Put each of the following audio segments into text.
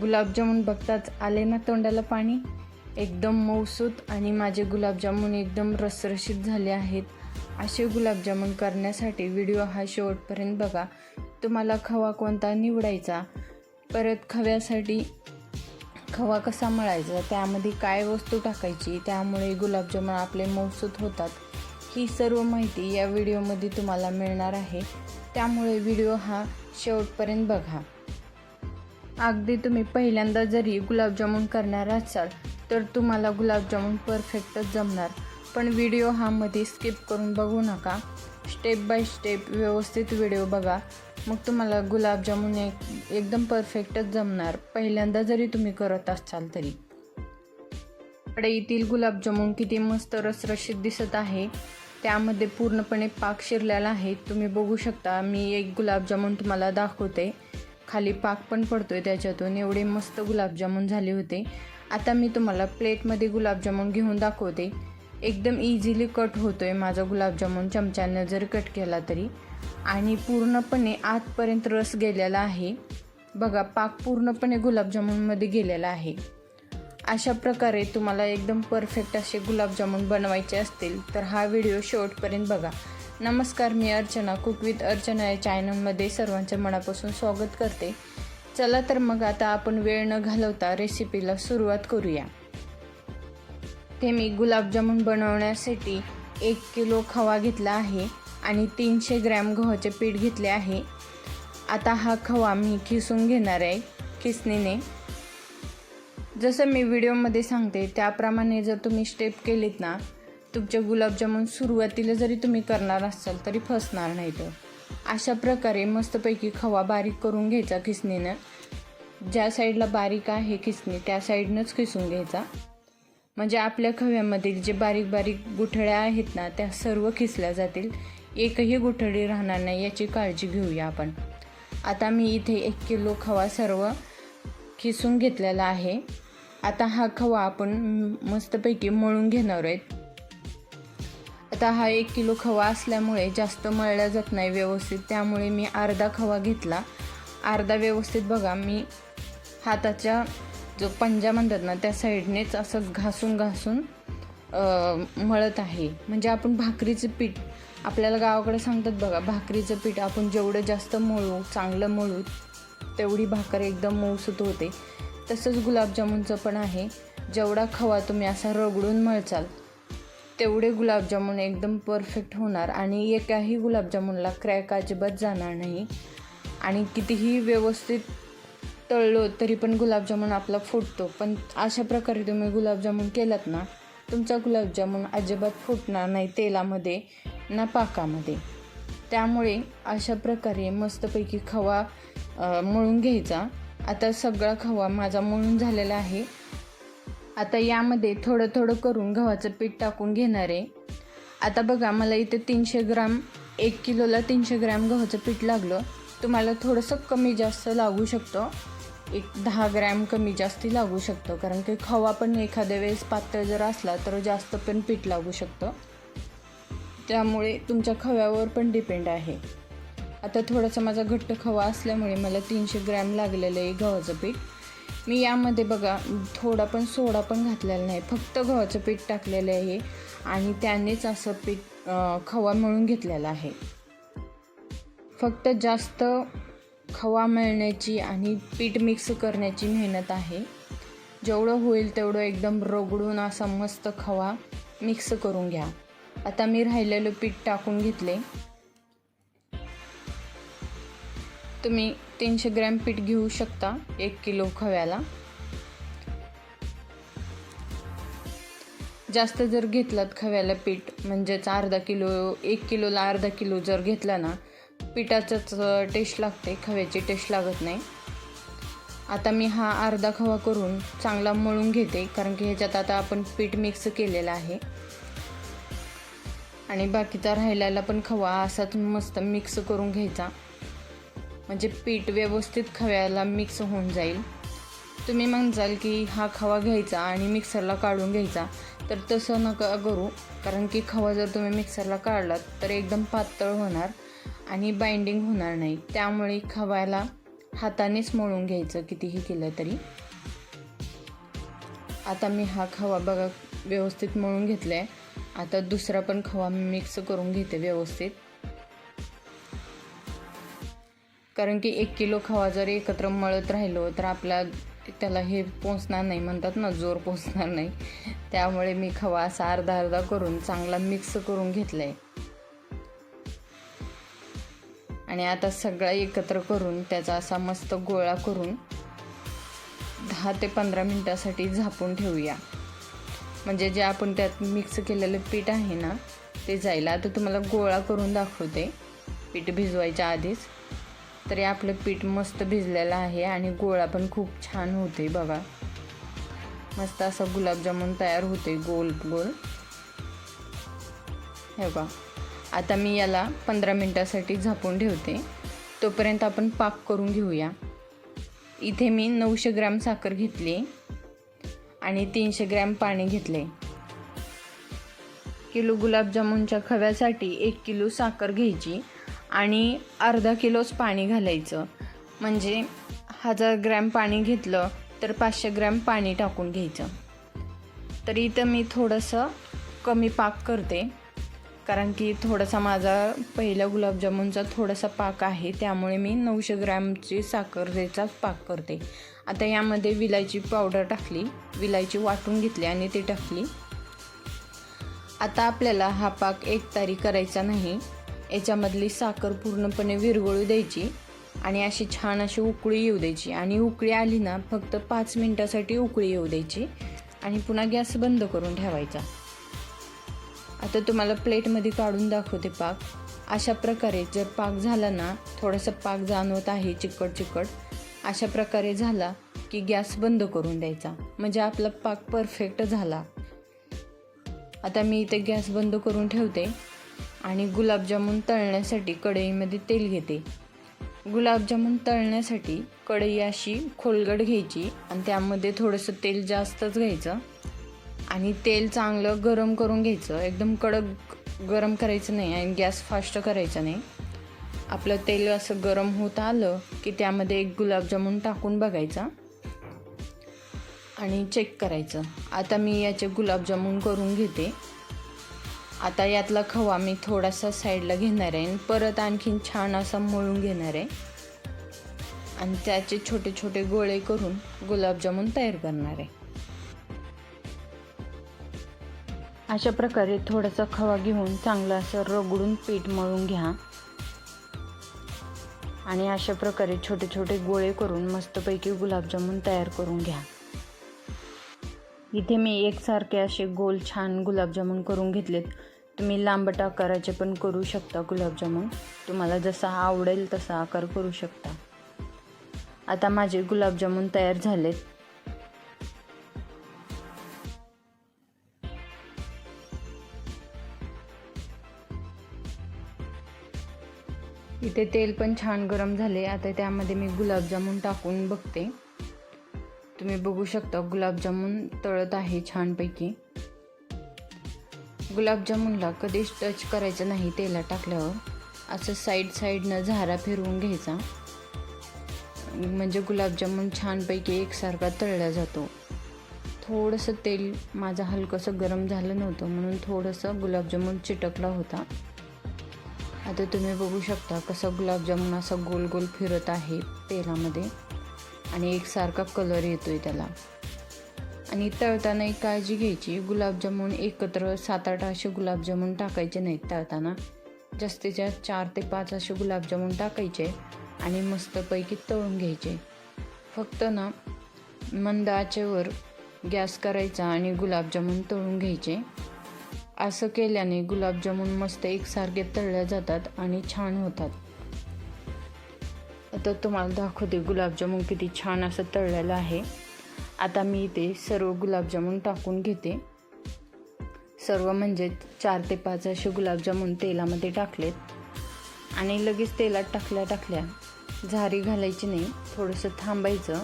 गुलाबजामुन बघताच आले ना तोंडाला पाणी? एकदम मऊसूत आणि माझे गुलाबजामुन एकदम रसरशीत झाले आहेत. असे गुलाबजामुन करण्यासाठी व्हिडिओ हा शेवटपर्यंत बघा. तुम्हाला खवा कोणता निवडायचा? परत खव्यासाठी खवा कसा मळायचा? त्यामध्ये काय वस्तू टाकायची? त्यामुळे गुलाबजामुन आपले मऊसूत होतात. ही सर्व माहिती या व्हिडिओमध्ये तुम्हाला मिळणार आहे. त्यामुळे व्हिडिओ हा शेवटपर्यंत बघा. अगदी तुम्ही पहिल्यांदा जरी गुलाबजामुन करणार असाल तर तुम्हाला गुलाबजामुन परफेक्टच जमणार. पण व्हिडिओ हा मध्ये स्किप करून बघू नका. स्टेप बाय स्टेप व्यवस्थित व्हिडिओ बघा. मग तुम्हाला गुलाबजामुन एक एकदम परफेक्टच जमणार. पहिल्यांदा जरी तुम्ही करत असाल तरी. कढईतील गुलाबजामुन किती मस्त रसरशीत दिसत आहे. त्यामध्ये पूर्णपणे पाक शिरलेला आहे. तुम्ही बघू शकता. मी एक गुलाबजामुन तुम्हाला दाखवते. खाली पाक पण पडतो आहे त्याच्यातून. एवढे मस्त गुलाबजामुन झाले होते. आता मी तुम्हाला प्लेटमध्ये गुलाबजामुन घेऊन दाखवते. एकदम इझिली कट होतो आहे माझा गुलाबजामुन चमच्यानं जर कट केला तरी. आणि पूर्णपणे आतपर्यंत रस गेलेला आहे. बघा पाक पूर्णपणे गुलाबजामुनमध्ये गेलेला आहे. अशा प्रकारे तुम्हाला एकदम परफेक्ट असे गुलाबजामुन बनवायचे असतील तर हा व्हिडिओ शेवटपर्यंत बघा. नमस्कार मी अर्चना कुक विथ अर्चना या चॅनलमध्ये सर्वांच्या मनापासून स्वागत करते. चला तर मग आता आपण वेळ न घालवता रेसिपीला सुरुवात करूया. ते मी गुलाबजामुन बनवण्यासाठी एक किलो खवा घेतला आहे आणि तीनशे ग्रॅम गव्हाचे पीठ घेतले आहे. आता हा खवा मी खिसून घेणार आहे खिसणीने. जसं मी व्हिडिओमध्ये सांगते त्याप्रमाणे जर तुम्ही स्टेप केलीत ना तुमचे गुलाबजामुन सुरुवातीला जरी तुम्ही करणार असाल तरी फसणार नाही तर अशा प्रकारे मस्तपैकी खवा बारीक करून घ्यायचा खिसणीनं. ज्या साईडला बारीक आहे खिसणी त्या साईडनंच खिसून घ्यायचा. म्हणजे आपल्या खव्यामधील जे बारीक बारीक गुठळ्या आहेत ना त्या सर्व खिसल्या जातील. एकही गुठळी राहणार नाही याची काळजी घेऊया आपण. आता मी इथे एक किलो खवा सर्व खिसून घेतलेला आहे. आता हा खवा आपण मस्तपैकी मळून घेणार आहेत. आता हा एक किलो खवा असल्यामुळे जास्त मळला जात नाही व्यवस्थित. त्यामुळे मी अर्धा खवा घेतला. अर्धा व्यवस्थित बघा मी हाताच्या जो पंजा म्हणतात ना त्या साईडनेच असं घासून घासून मळत आहे. म्हणजे आपण भाकरीचं पीठ आपल्याला गावाकडे सांगतात बघा भाकरीचं पीठ आपण जेवढं जास्त मळू चांगलं मळू तेवढी भाकर एकदम मऊसूत होते. तसंच गुलाबजामुनचं पण आहे. जेवढा खवा तुम्ही असा रगडून मळचाल तेवढे गुलाबजामुन एकदम परफेक्ट होणार आणि एकाही गुलाबजामुनला क्रॅक अजिबात जाणार नाही. आणि कितीही व्यवस्थित तळलो तरी पण गुलाबजामुन आपला फुटतो. पण अशा प्रकारे तुम्ही गुलाबजामुन केलात ना तुमचा गुलाबजामुन अजिबात फुटणार नाही तेलामध्ये ना पाकामध्ये. त्यामुळे अशा प्रकारे मस्तपैकी खवा मळून घ्यायचा. आता सगळा खवा माझा मळून झालेला आहे. आता यामध्ये थोडं थोडं करून गव्हाचं पीठ टाकून घेणार आहे. आता बघा मला इथे तीनशे ग्राम एक किलोला तीनशे ग्रॅम गव्हाचं पीठ लागलं. तुम्हाला थोडंसं कमी जास्त लागू शकतं. एक दहा ग्रॅम कमी जास्ती लागू शकतं. कारण की खवा पण एखाद्या वेळेस पातळ जर असला तर जास्त पण पीठ लागू शकतं. त्यामुळे तुमच्या खव्यावर पण डिपेंड आहे. आता थोडासा माझा घट्ट खवा असल्यामुळे मला तीनशे ग्रॅम लागलेलं आहे गव्हाचं पीठ. मी यामध्ये बघा थोडा पण सोडा पण घातलेला नाही. फक्त गव्हाचं पीठ टाकलेलं आहे आणि त्यानेच असं पीठ खवा मिळून घेतलेला आहे. फक्त जास्त खवा मिळण्याची आणि पीठ मिक्स करण्याची मेहनत आहे. जेवढं होईल तेवढं एकदम रगडून असा मस्त खवा मिक्स करून घ्या. आता मी राहिलेलं पीठ टाकून घेतले. तुम्ही तीनशे ग्रॅम पीठ घेऊ शकता एक किलो खव्याला. जास्त जर घेतलात खव्याला पीठ म्हणजेच अर्धा किलो एक किलोला अर्धा किलो जर घेतला ना पिठाचंच टेस्ट लागते खव्याची टेस्ट लागत नाही. आता मी हा अर्धा खवा करून चांगला मळून घेते कारण की ह्याच्यात आता आपण पीठ मिक्स केलेलं आहे. आणि बाकीचा राहिलेला पण खवा असाच मस्त मिक्स करून घ्यायचा. म्हणजे पीठ व्यवस्थित खव्याला मिक्स होऊन जाईल. तुम्ही म्हणजाल की हा खवा घ्यायचा आणि मिक्सरला काढून घ्यायचा तर तसं नका करू. कारण की खवा जर तुम्ही मिक्सरला काढलात तर एकदम पातळ होणार आणि बाइंडिंग होणार नाही. त्यामुळे खव्याला हातानेच मळून घ्यायचं कितीही केलं तरी. आता मी हा खवा बघा व्यवस्थित मळून घेतला आहे आता दुसरा पण खवा मिक्स करून घेते व्यवस्थित. कारण की एक किलो खवा जर एकत्र मळत राहिलो तर आपल्या त्याला हे पोचणार नाही म्हणतात ना जोर पोचणार नाही. त्यामुळे मी खवा असा अर्धा अर्धा करून चांगला मिक्स करून घेतला आहे आणि आता सगळा एकत्र करून त्याचा असा मस्त गोळा करून दहा ते पंधरा मिनटासाठी झापून ठेवूया. म्हणजे जे आपण त्यात मिक्स केलेलं पीठ आहे ना ते जायला. आता तुम्हाला गोळा करून दाखवते. पीठ भिजवायच्या आधीच. तरी आपलं पीठ मस्त भिजलेलं आहे आणि गोळा पण खूप छान होते बघा. मस्त असा गुलाबजामुन तयार होते गोल गोल. हे बघा. आता मी याला पंधरा मिनटासाठी झापून ठेवते. तोपर्यंत आपण पाक करून घेऊया. इथे मी नऊशे ग्रॅम साखर घेतली आणि तीनशे ग्रॅम पाणी घेतले. किलो गुलाबजामुनच्या खव्यासाठी एक किलो साखर घ्यायची. आणि अर्धा किलोच पाणी घालायचं. म्हणजे हजार ग्रॅम पाणी घेतलं तर पाचशे ग्रॅम पाणी टाकून घ्यायचं. तर इथं मी थोडंसं कमी पाक करते. कारण की थोडासा माझा पहिला गुलाबजामुनचा थोडासा पाक आहे त्यामुळे मी नऊशे ग्रॅमची साखरेचाच पाक करते. आता यामध्ये विलायची पावडर टाकली विलायची वाटून घेतली आणि ती टाकली. आता आपल्याला हा पाक एक तारी करायचा नाही. याच्यामधली साखर पूर्णपणे विरघळू द्यायची आणि अशी छान अशी उकळी येऊ द्यायची. आणि उकळी आली ना फक्त पाच मिनटासाठी उकळी येऊ द्यायची. आणि पुन्हा गॅस बंद करून ठेवायचा. आता तुम्हाला प्लेटमध्ये काढून दाखवते पाक. अशा प्रकारे जर पाक झाला ना थोडंसं पाक जाणवत आहे चिकट चिकट अशा प्रकारे झाला की गॅस बंद करून द्यायचा. म्हणजे आपला पाक परफेक्ट झाला. आता मी इथे गॅस बंद करून ठेवते. आणि गुलाबजामुन तळण्यासाठी कढईमध्ये तेल घेते. गुलाबजामुन तळण्यासाठी कढई अशी खोलगट घ्यायची आणि त्यामध्ये थोडंसं तेल जास्तच घ्यायचं. आणि तेल चांगलं गरम करून घ्यायचं. एकदम कडक गरम करायचं नाही आणि गॅस फास्ट करायचा नाही. आपलं तेल असं गरम होत आलं की त्यामध्ये एक गुलाबजामुन टाकून बघायचा आणि चेक करायचं. आता मी याचे गुलाबजामुन करून घेते. आता यातला खवा मी थोडासा साईडला घेणार आहे आणि परत आणखीन छान असा मळून घेणार आहे. आणि त्याचे छोटे छोटे गोळे करून गुलाबजामुन तयार करणार आहे. अशा प्रकारे थोडासा खवा घेऊन चांगलं असं रगडून पीठ मळून घ्या. आणि अशा प्रकारे छोटे छोटे गोळे करून मस्तपैकी गुलाबजामुन तयार करून घ्या. इथे मी एकसारखे असे गोल छान गुलाबजामुन करून घेतलेत. तुम्ही लांबट आकाराचे पण करू शकता गुलाबजामुन. तुम्हाला जसा आवडेल तसा आकार करू शकता. आता माझे गुलाबजामुन तयार झालेत. इथे तेल पण छान गरम झाले. आता त्यामध्ये मी गुलाबजामुन टाकून बघते. तुम्ही बघू शकता गुलाबजामुन तळत आहे छानपैकी. गुलाबजामुनला कधीच टच करायचं नाही तेला टाकल्यावर. असं साईड साईडनं झारा फिरवून घ्यायचा. म्हणजे गुलाबजामुन छानपैकी एकसारखा तळला जातो. थोडंसं तेल माझं हलकंसं गरम झालं नव्हतं म्हणून थोडंसं गुलाबजामुन चिटकला होता. आता तुम्ही बघू शकता कसा गुलाबजामुन असा गोल गोल फिरत आहे तेलामध्ये. आणि एकसारखा कलर येतो आहे त्याला. आणि तळताना एक काळजी घ्यायची. गुलाबजामुन एकत्र सात आठ असे गुलाबजामुन टाकायचे नाहीत तळताना. जास्तीत जास्त चार ते पाच असे गुलाबजामुन टाकायचे आणि मस्तपैकी तळून घ्यायचे. फक्त ना मंद आचेवर गॅस करायचा आणि गुलाबजामुन तळून घ्यायचे. असं केल्याने गुलाबजामुन मस्त एकसारखे तळल्या जातात आणि छान होतात. तर तुम्हाला दाखवते गुलाबजामुन किती छान असं तळलेलं आहे. आता मी इथे सर्व गुलाबजामुन टाकून घेते. सर्व म्हणजे चार ते पाच असे गुलाबजामुन तेलामध्ये टाकलेत. आणि लगेच तेलात टाकल्या टाकल्या झारी घालायची नाही थोडंसं थांबायचं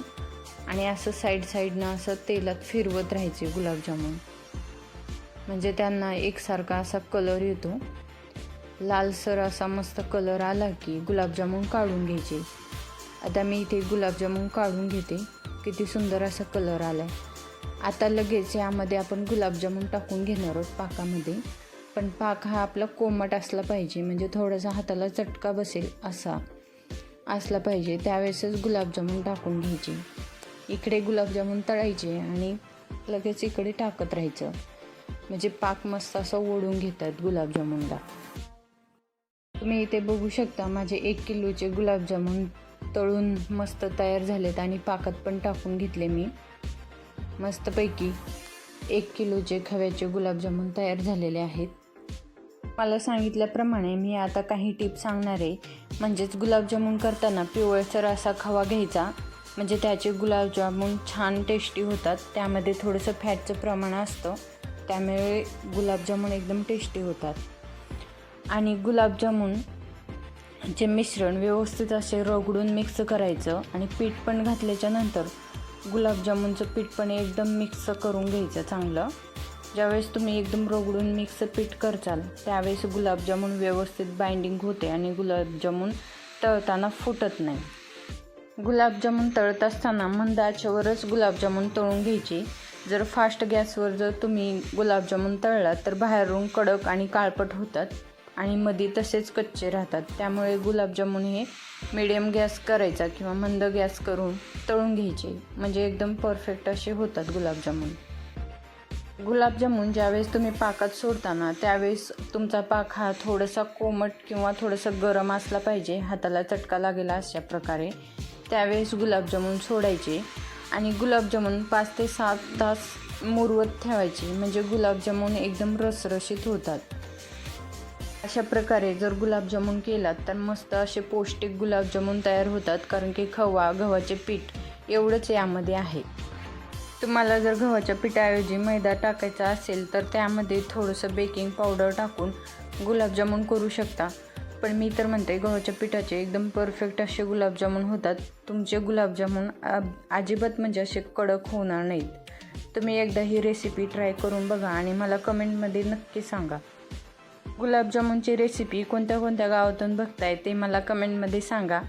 आणि असं साईड साईडनं असं तेलात फिरवत राहायचे गुलाबजामुन. म्हणजे त्यांना एकसारखा असा कलर येतो. लालसर असा मस्त कलर आला की गुलाबजामुन काढून घ्यायचे. आता मी इथे गुलाबजामुन काढून घेते. किती सुंदर असा कलर आला आहे आता लगेच यामध्ये आपण गुलाबजामुन टाकून घेणार आहोत पाकामध्ये. पण पाक हा आपला कोमट असला पाहिजे म्हणजे थोडासा हाताला चटका बसेल असा असला पाहिजे. त्यावेळेसच गुलाबजामुन टाकून घ्यायचे. इकडे गुलाबजामुन तळायचे आणि लगेच इकडे टाकत राहायचं. म्हणजे पाक मस्त असं ओढून घेतात गुलाबजामुनला. तुम्ही इथे बघू शकता माझे एक किलोचे गुलाबजामुन तळून मस्त तयार झालेत आणि पाकात पण टाकून घेतले मी. मस्तपैकी एक किलोचे खव्याचे गुलाबजामुन तयार झालेले आहेत. मला सांगितल्याप्रमाणे मी आता काही टिप्स सांगणार आहे. म्हणजेच गुलाबजामुन करताना पिवळसर असा खवा घ्यायचा. म्हणजे त्याचे गुलाबजामुन छान टेस्टी होतात. त्यामध्ये थोडंसं फॅटचं प्रमाण असतं. त्यामुळे गुलाबजामुन एकदम टेस्टी होतात. आणि गुलाबजामुन चे मिश्रण व्यवस्थित असे रगडून मिक्स करायचं आणि पीठ पण घातल्याच्या नंतर गुलाबजामुनचं पीठ पण एकदम मिक्स करून घ्यायचं चांगलं. ज्यावेळेस तुम्ही एकदम रगडून मिक्स पीठ करचाल त्यावेळेस गुलाबजामुन व्यवस्थित बाइंडिंग होते आणि गुलाबजामुन तळताना फुटत नाही. गुलाबजामुन तळत असताना मंद आचेवरच गुलाबजामुन तळून घ्यायची. जर फास्ट गॅसवर जर तुम्ही गुलाबजामुन तळलात तर बाहेरून कडक आणि काळपट होतात. आणि मध्ये तसेच कच्चे राहतात. त्यामुळे गुलाबजामुन हे मिडियम गॅस करायचा किंवा मंद गॅस करून तळून घ्यायचे. म्हणजे एकदम परफेक्ट असे होतात गुलाबजामुन. गुलाबजामुन ज्यावेळेस तुम्ही पाकात सोडताना त्यावेळेस तुमचा पाक हा थोडासा कोमट किंवा थोडंसं गरम असला पाहिजे हाताला चटका लागेल अशा प्रकारे त्यावेळेस गुलाबजामुन सोडायचे. आणि गुलाबजामुन पाच ते सात तास मुरवत ठेवायचे. म्हणजे गुलाबजामुन एकदम रसरशीत होतात. अशा प्रकारे जर गुलाबजामुन केलात तर मस्त असे पौष्टिक गुलाबजामुन तयार होतात कारण की खवा गव्हाचे पीठ एवढंच यामध्ये आहे. तुम्हाला जर गव्हाच्या पिठाऐवजी मैदा टाकायचा असेल तर त्यामध्ये थोडंसं बेकिंग पावडर टाकून गुलाबजामुन करू शकता. पण मी तर म्हणते गव्हाच्या पिठाचे एकदम परफेक्ट असे गुलाबजामुन होतात. तुमचे गुलाबजामुन अजिबात म्हणजे असे कडक होणार नाहीत. तुम्ही एकदा ही रेसिपी ट्राय करून बघा आणि मला कमेंटमध्ये नक्की सांगा. गुलाबजामुनची रेसिपी कोणत्या कोणत्या गावातून बघताय ते मला कमेंटमध्ये सांगा.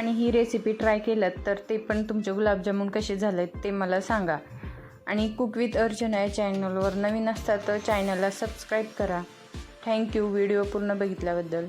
आणि ही रेसिपी ट्राय केलं तर ते पण तुमचे गुलाबजामुन कसे झाले ते मला सांगा. आणि कुक विथ अर्चना या चॅनलवर नवीन असतात तर चॅनलला सबस्क्राईब करा. थँक्यू व्हिडिओ पूर्ण बघितल्याबद्दल.